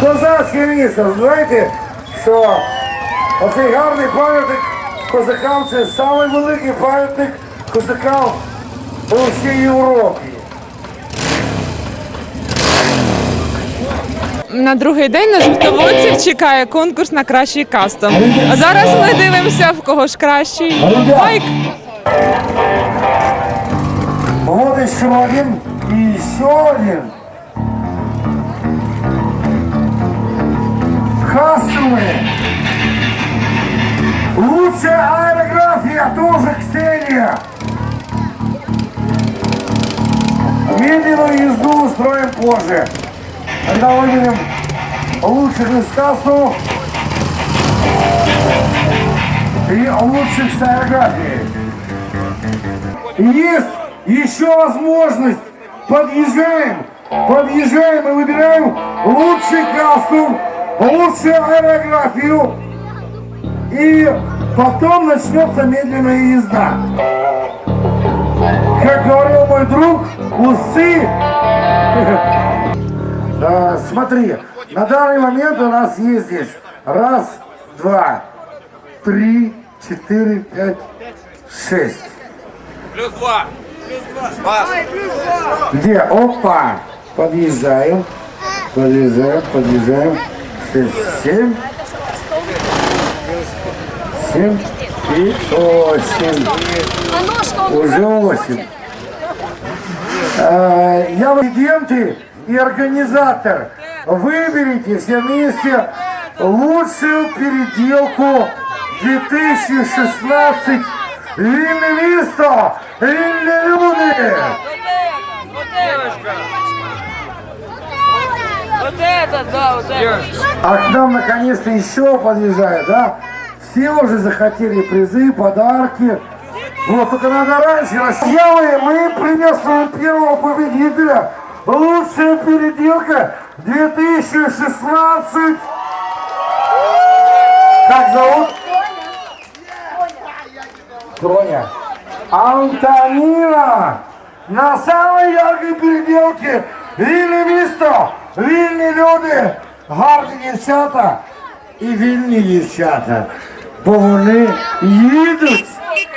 Козацьке місто. Знаєте, що оцей гарний пам'ятник козакам це самий великий пам'ятник козакам у всій Європі. На другий день на жовтоводців чекає конкурс на кращий кастом. А зараз ми дивимося, в кого ж кращий байк. Вот еще один и еще один. Лучшая аэрография тоже Ксения. Медленную езду устроим позже. Когда выберем лучших из кассу и лучших с аэрографией. Есть еще возможность. Подъезжаем, подъезжаем и выбираем лучший кастом, лучшую аэрографию. И потом начнется медленная езда. Как говорил мой друг, усы. Да, Смотри, на данный момент у нас есть здесь раз, два, три, четыре, пять, шесть. Плюс два. Паш, Где? Опа! Подъезжаем. Подъезжаем, подъезжаем. Семь. Семь и восемь. Уже восемь. Э, Я президенты и организатор. Выберите все вместе лучшую переделку 2016 Винвисто! Винлюды! Вот это, да, вот это. А к нам наконец-то еще подъезжают, да? Все уже захотели призы, подарки. Вот, только надо раньше расчелы. Мы приветствуем первого победителя. Лучшая переделка 2016. Как зовут? Тоня. Антонина. На самой яркой переделке вільне місто, вільні люди, гарні дівчата і вільні дівчата. Бо вони їдуть,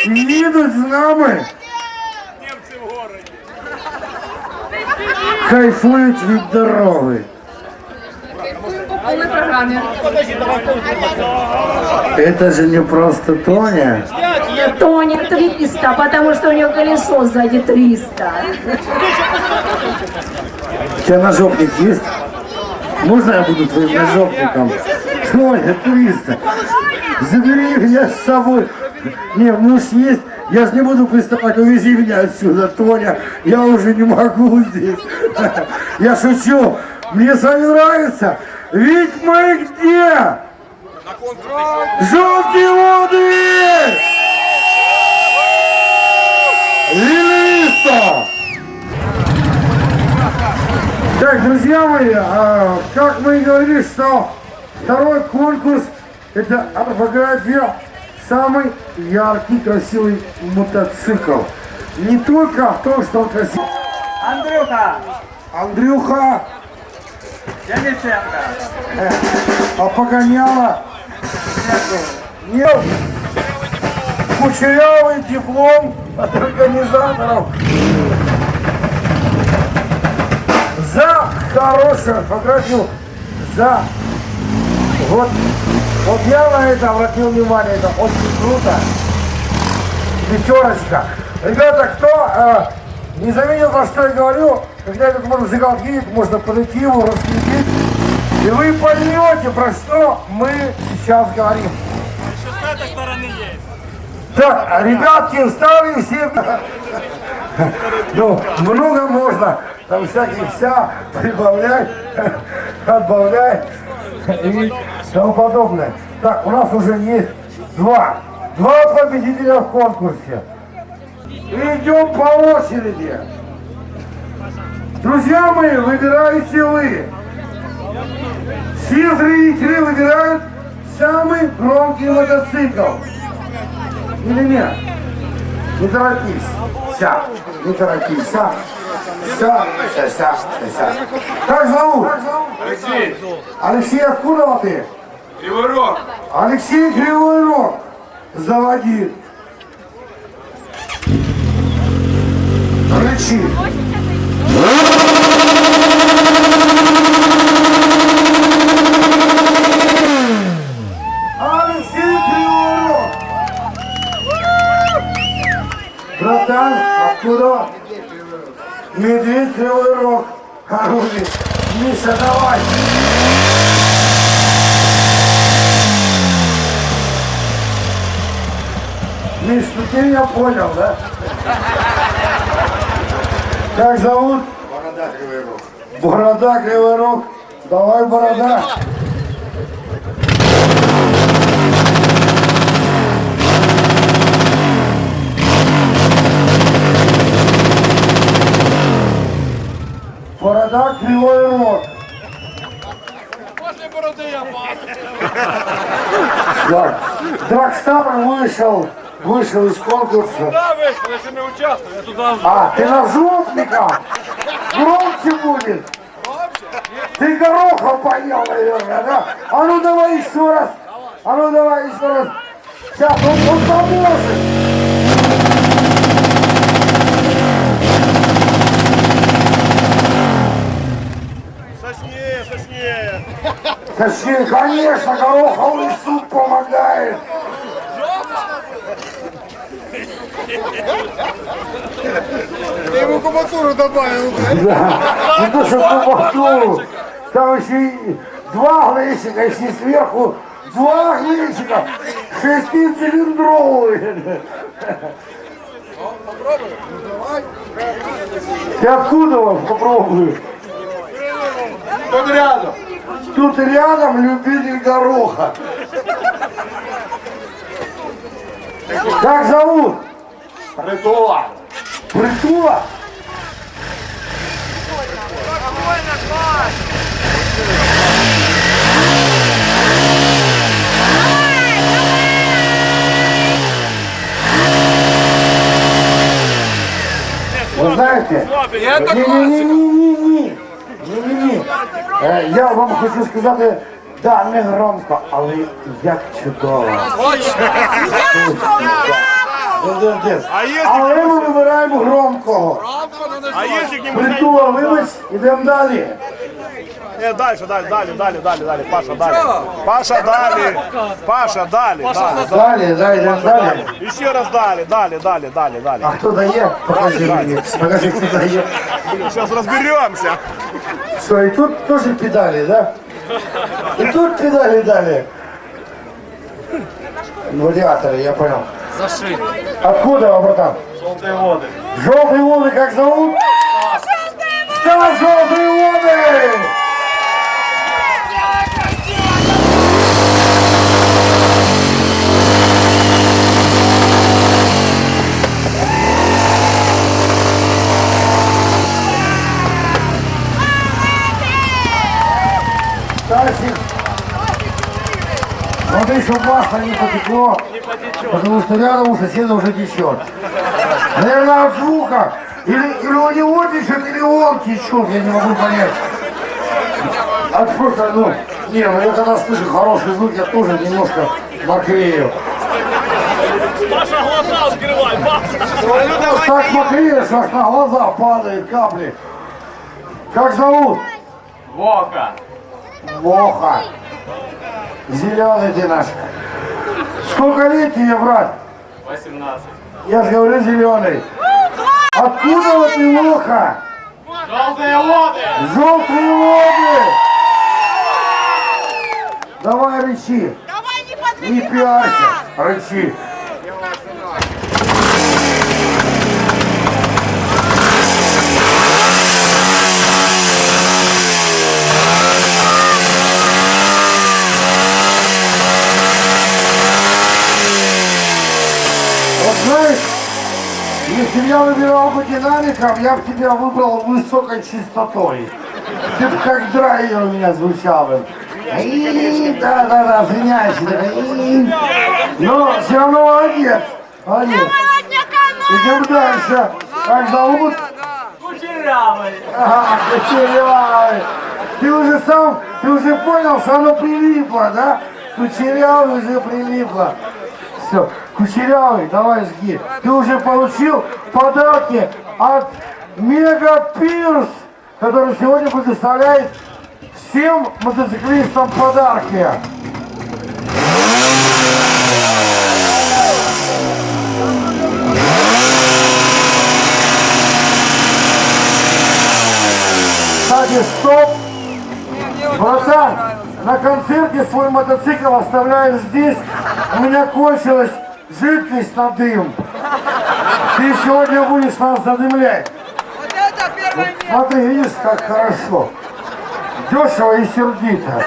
їдуть з нами. Кайфують від дороги. Это же не просто Тоня. Тоня 300, потому что у нее колесо сзади 300. У тебя ножовник есть? Можно я буду твоим ножовником? Тоня, 300. Забери меня с собой. Не, муж есть. Я же не буду приставать, увези меня отсюда, Тоня. Я уже не могу здесь. Я шучу. Мне с вами нравится. Ведь мы где? Желтые воды! Лилисто! Так, друзья мои, а, как мы и говорили, что второй конкурс это орфография самый яркий, красивый мотоцикл. Не только в том, что он красивый. Андрюха, Андрюха, Денисенко, а погоняла нет. Кучерявый диплом от организаторов хорошую фотографию, за вот, вот я на это обратил внимание, это очень круто. Пятерочка. Ребята, кто э, не заметил, про что я говорю, когда этот мотоцикл едет, можно подойти его, раскрутить, и вы поймете, про что мы сейчас говорим. с этой стороны есть. Так, ребятки, встали все. Ну, много можно. Там всяких вся прибавлять, отбавлять и тому подобное. Так, у нас уже есть два. Два победителя в конкурсе. Идем по очереди. Друзья мои, выбираете вы. Все зрители выбирают самый громкий мотоцикл. Или нет? Не торопись. Ся, не торопись. Ся, ся, ся, ся, ся. Как зовут? Алексей, Алексей, откуда ты? Кривой Рог. Алексей Кривой Рог. Заводи. Рычи. Понял, да? Как зовут? Борода Кривой Рог. Борода Кривой Рог. Давай, Борода. Борода Кривой Рог. После бороды я пас. Так, Драгстар вышел, вышел из конкурса. Да, вышел, я еще не участвую. Я туда А, ты на жопника? Громче будет. Ты гороха поел, наверное, да? А ну давай еще раз. А ну давай еще раз. Сейчас он, он поможет. Точнее, конечно, гороховый суп помогает. Ты ему кубатуру добавил. Да, не то, что кубатуру. Там еще и два глечика, если сверху два глечика, шестицилиндровые. Ты откуда вас попробую? Тут рядом. Тут рядом любитель гороха. Как зовут? Притула. Притула? Вы знаете, Я так ні-ні-ні-ні-ні. Ні-ні-ні. Е, Я вам хочу сказати, да, не громко, але як чудово. Молодець. Але ми вибираємо громкого. А если к нему Притула вибач, ідемо далі. Нет, дальше, дальше, дальше, дальше, дальше, дальше, Паша, дальше. Паша, дали. Паша, дали, дали. Далі, далі, йдемо далі. Еще раз дали, дали, дали, дали, дали. А хто дає? Покажи мені. Покажи, хто дає. Сейчас разберемся. Що, і тут теж педалі, да? І тут педалі далі. Гладиаторы, я понял. Зашли. Откуда, братан? Желтые воды. Желтые воды, как зовут? Стас Желтые воды! Стасик, смотри, не потекло, потому что рядом у соседа уже течет. Наверное, от звука. Или, или у него течет, или он течет, я не могу понять. От просто, ну, не, ну я когда слышу хороший звук, я тоже немножко мокрею. Паша, глаза открывай, Паша. Так мокреешь, аж на глаза падают капли. Как зовут? Вока. Воха. Зеленый ты наш. Сколько лет тебе, брат? 18. Я же говорю зеленый. Откуда вот ты, Воха? Желтые воды. Желтые воды! Давай рычи. не пиарься, рычи. Вот знаешь, если бы я выбирал бы динамиком, я бы тебя выбрал высокой частотой. Ты бы как драйвер у меня звучал бы. И, Да, да, да, звенящий. Но все равно молодец. Молодец. Идем дальше. Как зовут? Кучерявый. Ага, кучерявый. Ты уже сам, ты уже понял, что оно прилипло, да? Кучерявый уже прилипло. Все, кучерявый, давай жги. Ты уже получил подарки от Мега Пирс, который сегодня предоставляет всем мотоциклистам подарки. Кстати, стоп! Братан, на концерте свой мотоцикл оставляешь здесь. У меня кончилась жидкость на дым. Ты сегодня будешь нас задымлять. Вот это первое место. Смотри, видишь, как хорошо. Дешево и сердито.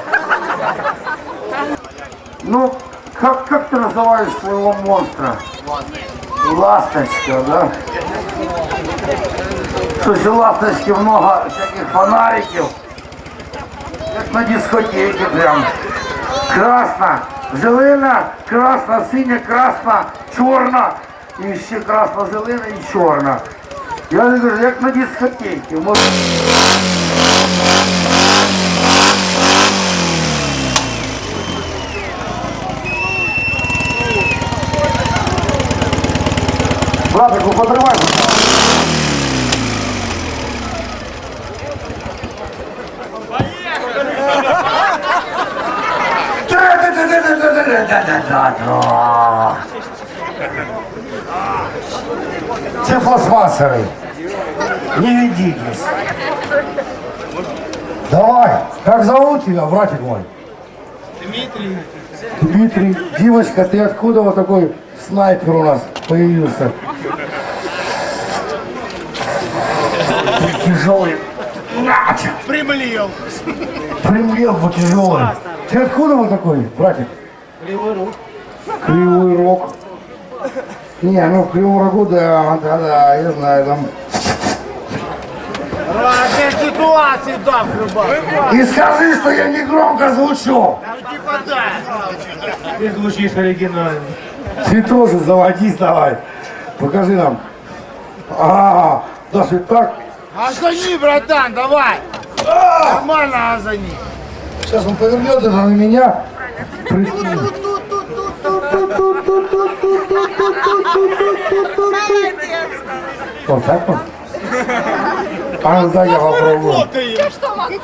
Ну, как, как ты называешь своего монстра? Ласточка, да? У ласточки много всяких фонариків. Як на дискотеці прям. Красна, зелена, красна, синя, красна, чорна. І ще красна, зелена і чорна. Я не кажу, як на дискотеці. Може, Братику, потримай. Це пластмасовий. Не ведитесь. Давай. Как зовут тебя, братик мой? Дмитрий. Дмитрий. Девочка, ты откуда вот такой снайпер у нас появился? Тяжелый. Примлел. Примлел бы тяжелый. Ты откуда вот такой, братик? Кривой рог. Кривой рог. Не, ну в Кривом Рогу, да, да, да, я знаю, там. Разные ситуации, да, в И скажи, что я не громко звучу. Типа да. Ты звучишь оригинально. Ты тоже заводись давай. Покажи нам. А, даже так. Газани, братан, давай. Нормально газани. Сейчас он повернет это на меня. Прикинь. Вот так вот. А ну дай я попробую. Самый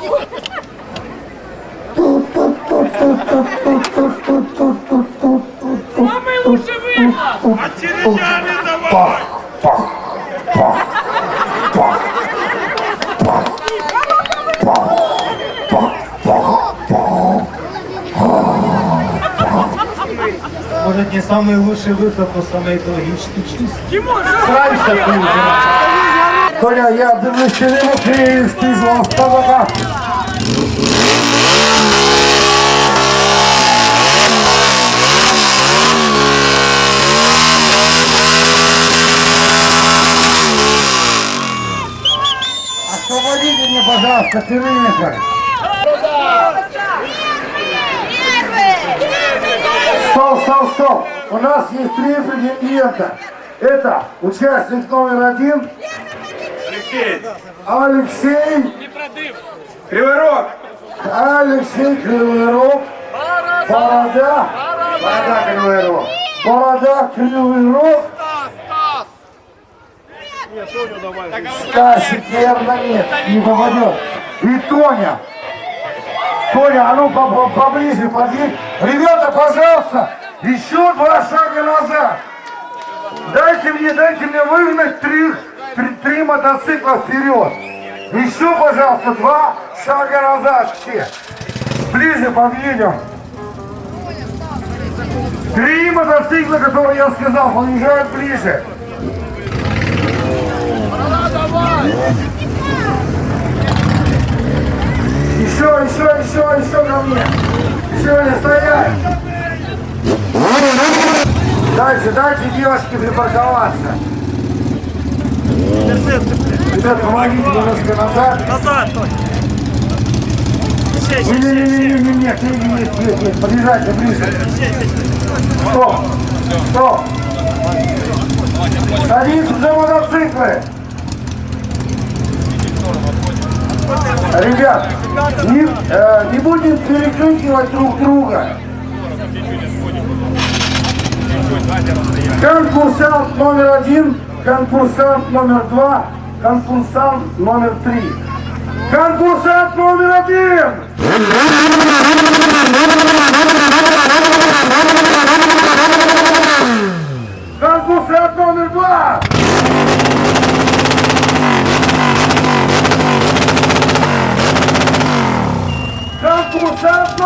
самый лучший выход, но самый экологичный. Толя, я дивлюсь, ти не мокрієш, ти ж ласкавка. Освободите мне, пожалуйста, периметр. Стоп. У нас есть три претендента. Это участник номер один Алексей. Кривой рог! Алексей Кривой Рог. Борода. Борода Кривой Рог. Борода Кривой Рог. Стасик, наверное, нет, не попадет. И Тоня. Тоня, а ну по- по- поближе подъедь. Ребята, пожалуйста, еще два шага назад. Дайте мне, дайте мне выгнать три, три, три мотоцикла вперед. Еще, пожалуйста, два шага назад все. Ближе подъедем. Три мотоцикла, которые я сказал, подъезжают ближе. Еще, еще, еще, еще ко мне. Еще не стоять. Дайте, дайте девочке припарковаться. Ребят, помогите немножко назад. Назад, Не-не-не-не-не, нет, нет, нет, нет, подъезжайте ближе. Стоп, стоп. Садись за мотоциклы. Ребят, не, э, не будем перекрикивать друг друга. Конкурсант номер один, конкурсант номер два, конкурсант номер три. Конкурсант номер один! Конкурсант номер два! Конкурсант